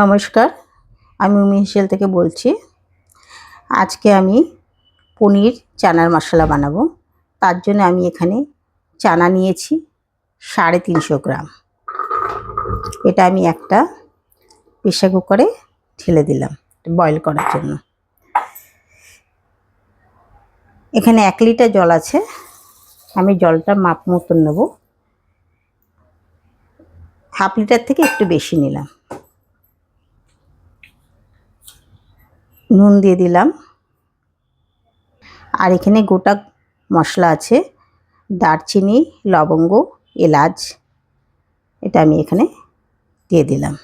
নমস্কার, আমি উমি হেসেল থেকে বলছি। আজকে আমি পনির চানার মশলা বানাবো। তার জন্য আমি এখানে চানা নিয়েছি সাড়ে তিনশো গ্রাম। এটা আমি একটা প্রেশার কুকারে ঢেলে দিলাম বয়েল করার জন্য। এখানে এক লিটার জল আছে, আমি জলটা মাপ মতন নেব। হাফ লিটার থেকে একটু বেশি নিলাম। নুন দিয়ে দিলাম। আর এখানে গোটা মশলা আছে, দারচিনি, লবঙ্গ, এলাচ, এটা আমি এখানে দিয়ে দিলাম।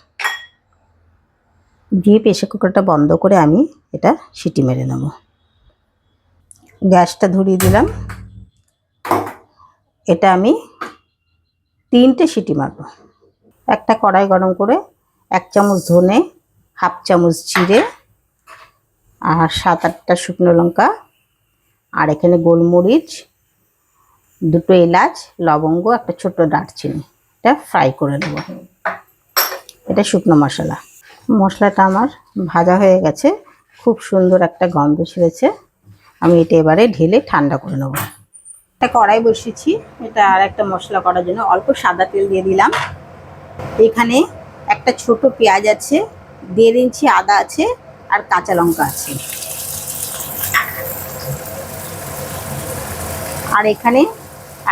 দিয়ে প্রেশার কুকারটা বন্ধ করে আমি এটা সিটি মেরে নেব। গ্যাসটা ধরিয়ে দিলাম। এটা আমি তিনটে সিটি মারব। একটা কড়াই গরম করে এক চামচ ধনে, হাফ চামচ জিরে আর সাত আটটা শুকনো লঙ্কা। আর এখানে গোলমরিচ, দুটো এলাচ, লবঙ্গ, একটা ছোট্ট দারচিনি। এটা ফ্রাই করে নেব। এটা শুকনো মশলা। মশলাটা আমার ভাজা হয়ে গেছে। খুব সুন্দর একটা গন্ধ ছেড়েছে। আমি এটা এবারে ঢেলে ঠান্ডা করে নেব। একটা কড়াই বসিয়েছি। এটা আর একটা মশলা করার জন্য অল্প সাদা তেল দিয়ে দিলাম। এখানে একটা ছোট পেঁয়াজ আছে, দেড় ইঞ্চি আদা আছে আর কাঁচা লঙ্কা আছে। আর এখানে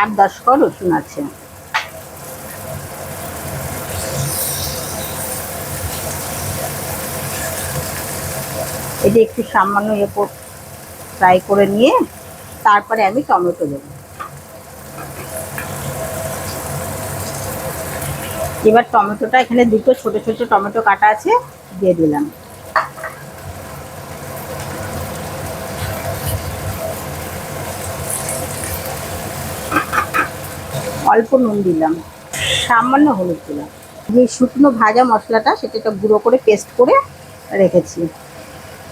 আট দশ ক রসুন আছে। এটা একটু সামান্য ইয়ে ফ্রাই করে নিয়ে তারপরে আমি টমেটো দেবো। এবার টমেটোটা এখানে দুটো ছোট ছোট টমেটো কাটা আছে, দিয়ে দিলাম। অল্প নুন দিলাম। সামান্য হলুদ দিলাম। যে শুকনো ভাজা মশলাটা, সেটা একটা গুঁড়ো করে পেস্ট করে রেখেছি।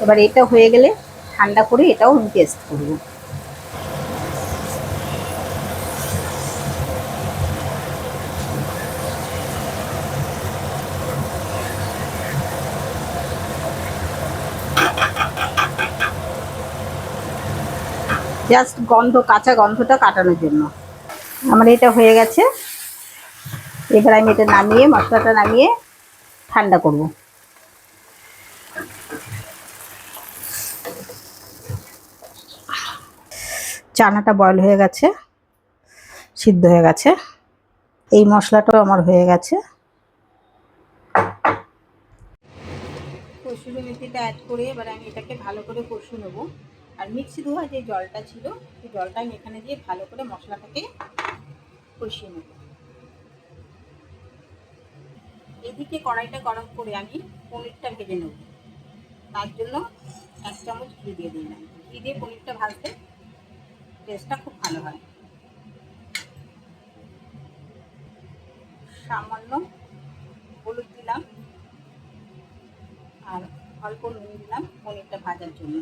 এবার এটা হয়ে গেলে ঠান্ডা করে এটাও আমি পেস্ট করব। জাস্ট গন্ধ, কাঁচা গন্ধটা কাটানোর জন্য। আমার এটা হয়ে গেছে। এবার আমি এটা নামিয়ে, মশলাটা নামিয়ে ঠান্ডা করব। চানাটা বয়ল হয়ে গেছে, সিদ্ধ হয়ে গেছে। এই মশলাটাও আমার হয়ে গেছে। কসুরি মেথিটা অ্যাড করে এবার আমি এটাকে ভালো করে কষু নেব। আর মিক্সি ধোয়া যে জলটা ছিল, সেই জলটা আমি এখানে দিয়ে ভালো করে মশলাটাকে কষিয়ে নেব। এদিকে কড়াইটা গরম করে আমি পনিরটা ভেজে নেব। তার জন্য এক চামচ ঘি দিয়ে দিলাম। ঘি দিয়ে পনিরটা ভাজতে টেস্টটা খুব ভালো হয়। সামান্য হলুদ দিলাম আর অল্প নুন দিলাম পনিরটা ভাজার জন্য।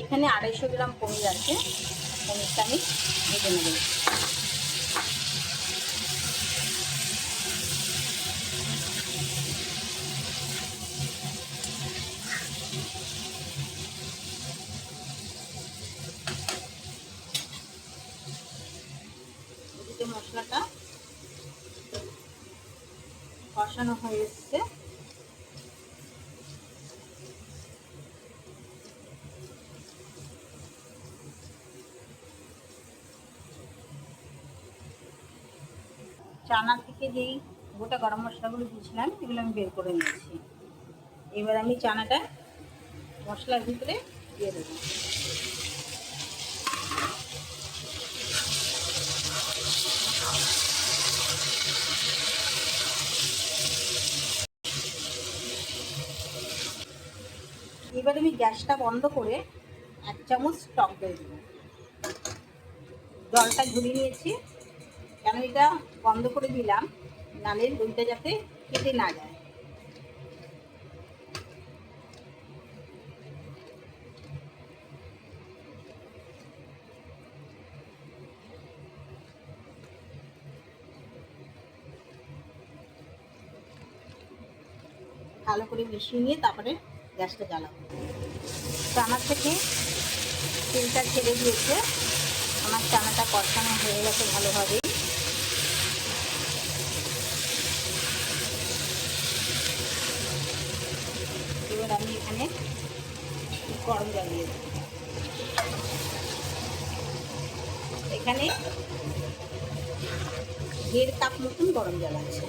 এখানে আড়াইশো গ্রাম পনির আছে। পনিরটা আমি ভেজে নেব। মশলাটা কষানো হয়ে এসছে। চানা থেকে যেই গোটা গরম মশলাগুলো দিয়েছিলাম, এগুলো আমি বের করে নিয়েছি। এবার আমি চানাটা মশলার ভিতরে দিয়ে দেবো। এবার আমি গ্যাসটা বন্ধ করে এক চামচ টক দই দেবো। জলটা ঝুলিয়ে নিয়েছি। কেন এটা বন্ধ করে দিলাম? নালে দইটা যাতে কেটে না যায়। ভালো করে মিশিয়ে নিয়ে তারপরে গ্যাসটা জ্বালাবো। আমার থেকে তেলটা ছেড়ে দিয়েছে। আমার চানাটা কষানো হয়ে গেছে ভালোভাবেই এখানে গরম জল দিয়ে এখানে দেড় কাপ মতন গরম জল আছে।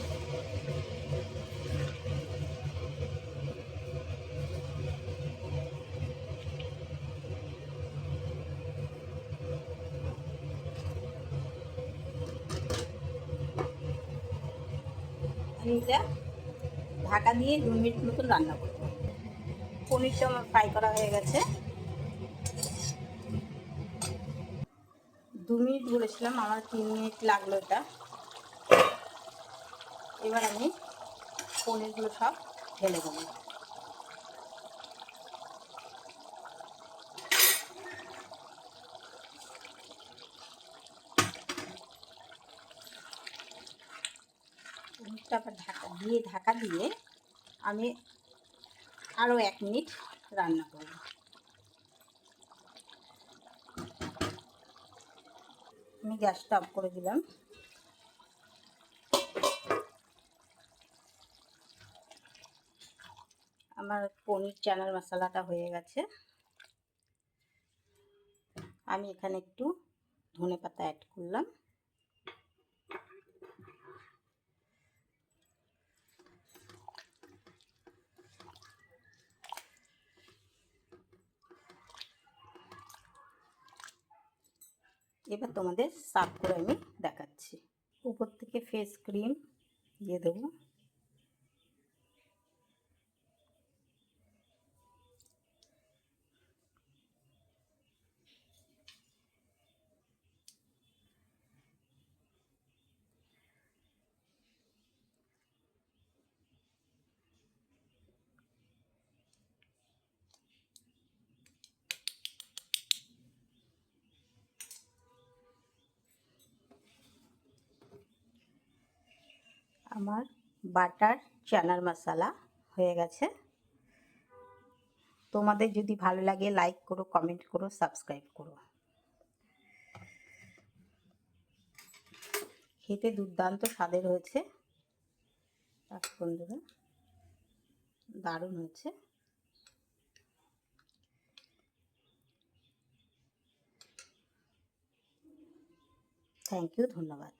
আমি এটা ঢাকা দিয়ে দু মিনিট মতন রান্না করব। পনিরটা আমার ফ্রাই করা হয়ে গেছে। দু মিনিট বলেছিলাম, আমার তিন মিনিট লাগল এটা। এবার আমি পনিরগুলো সব ঢেলে দেবো। ঢাকা দিয়ে ঢাকা দিয়ে আমি আরও এক মিনিট রান্না করব। আমি গ্যাসটা অফ করে দিলাম। আমার পনির চানার মশলাটা হয়ে গেছে। আমি এখানে একটু ধনে পাতা অ্যাড করলাম। এবার তোমাদের সার্ভ করে আমি দেখাচ্ছি। উপর থেকে ফেস ক্রিম দিয়ে দেবো। আমার বাটার, চানার মশলা হয়ে গেছে। তোমাদের যদি ভালো লাগে লাইক করো কমেন্ট করো সাবস্ক্রাইব করো। খেতে দুর্দান্ত স্বাদের হয়েছে। বন্ধুরা, দারুণ হয়েছে। থ্যাংক ইউ ধন্যবাদ।